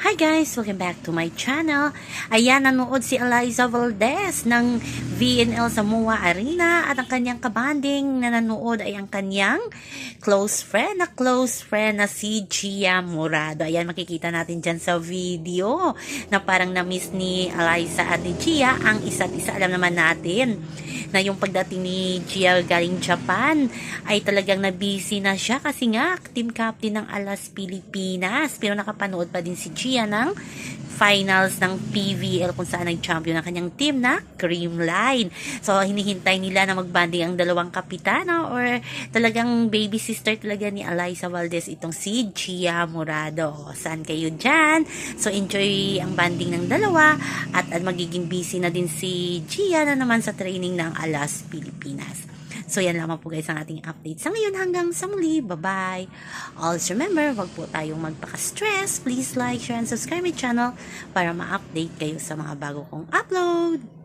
Hi guys! Welcome back to my channel. Ayan, nanood si Eliza Valdez ng VNL Samoa Arena at ang kanyang kabanding na nanood ay ang kanyang close friend na close friend na si Gia Morado. Ayan, makikita natin dyan sa video na parang na-miss ni Eliza at ni Gia ang isa't isa. Alam naman natin na yung pagdating ni Gia galing Japan ay talagang na-busy na siya kasi nga team captain ng Alas Pilipinas. Pero nakapanood pa din si Gia ng finals ng PVL kung saan nag-champion ang kanyang team na Creamline. So, hinihintay nila na magbanding ang dalawang kapitana or talagang baby sister talaga ni Eliza Valdez itong si Gia Morado. Saan kayo dyan? So, enjoy ang banding ng dalawa at, at magiging busy na din si Gia na naman sa training ng Alas Pilipinas. So, yan lamang po guys ang ating update. Sa ngayon hanggang sa muli. Bye-bye. Also remember, wag po tayong magpaka-stress. Please like, share, and subscribe my channel para ma-update kayo sa mga bago kong upload.